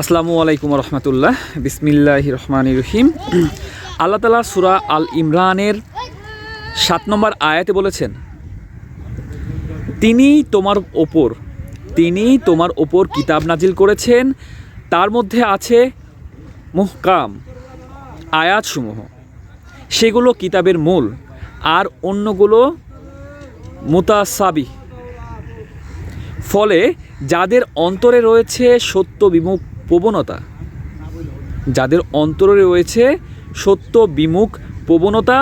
আসসালামু আলাইকুম রহমতুল্লাহ। বিসমিল্লাহ রহমান রহিম। আল্লাহ তালা সুরা আল ইমরানের সাত নম্বর আয়াতে বলেছেন, তিনি তোমার ওপর, তিনি তোমার ওপর কিতাব নাজিল করেছেন। তার মধ্যে আছে মুহকাম, আয়াতসমূহ। সেগুলো কিতাবের মূল। আর অন্যগুলো মুতাসাবি ফলে যাদের অন্তরে রয়েছে সত্য বিমুখ প্রবণতা, যাদের অন্তরে রয়েছে সত্য বিমুখ প্রবণতা,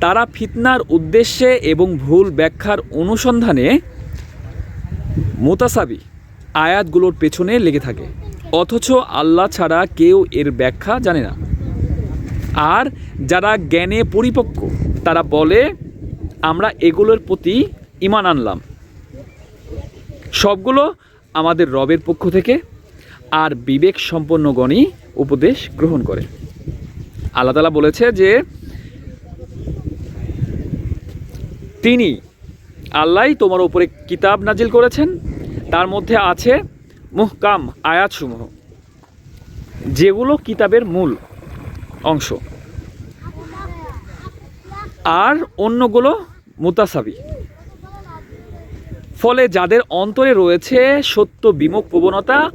তারা ফিতনার উদ্দেশ্যে এবং ভুল ব্যাখ্যার অনুসন্ধানে মোতাসাবি আয়াতগুলোর পেছনে লেগে থাকে। অথচ আল্লাহ ছাড়া কেউ এর ব্যাখ্যা জানে না। আর যারা জ্ঞানে পরিপক্ক, তারা বলে, আমরা এগুলোর প্রতি ইমান আনলাম। সবগুলো আমাদের রবের পক্ষ থেকে আর বিবেক সম্পন্নগণই উপদেশ গ্রহণ করে। আল্লাহ তালা বলেছে যে, তিনি আল্লাহ তোমার উপরে কিতাব নাজিল করেছেন, তার মধ্যে আছে মুহকাম আয়াতসমূহ, যেগুলো কিতাবের মূল অংশ। আর অন্যগুলো মুতাসাবি। ফলে যাদের অন্তরে রয়েছে সত্য বিমুখ প্রবণতা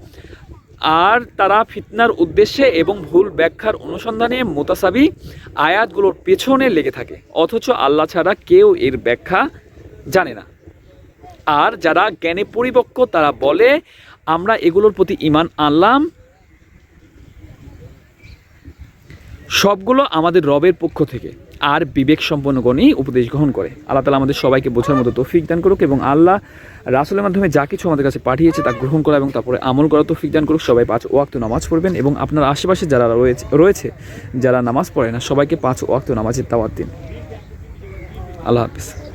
আর তারা ফিতনার উদ্দেশ্যে এবং ভুল ব্যাখ্যার অনুসন্ধানে মোতাসাবি আয়াতগুলোর পেছনে লেগে থাকে। অথচ আল্লাহ ছাড়া কেউ এর ব্যাখ্যা জানে না। আর যারা জ্ঞানে পরিপক্ক, তারা বলে, আমরা এগুলোর প্রতি ইমান আনলাম। সবগুলো আমাদের রবের পক্ষ থেকে। আর বিবেক সম্পন্নগণই উপদেশ গ্রহণ করে। আল্লাহ তালা আমাদের সবাইকে বোঝার মতো তৌফিক দান করুক এবং আল্লাহ রাসুলের মাধ্যমে যা কিছু আমাদের কাছে পাঠিয়েছে তা গ্রহণ করা এবং তারপরে আমল করা তৌফিক দান করুক। সবাই পাঁচ ওয়াক্ত নামাজ পড়বেন এবং আপনার আশেপাশে যারা রয়েছে রয়েছে, যারা নামাজ পড়ে না, সবাইকে পাঁচ ওয়াক্ত নামাজের দাওয়াত দিন। আল্লাহ হাফিজ।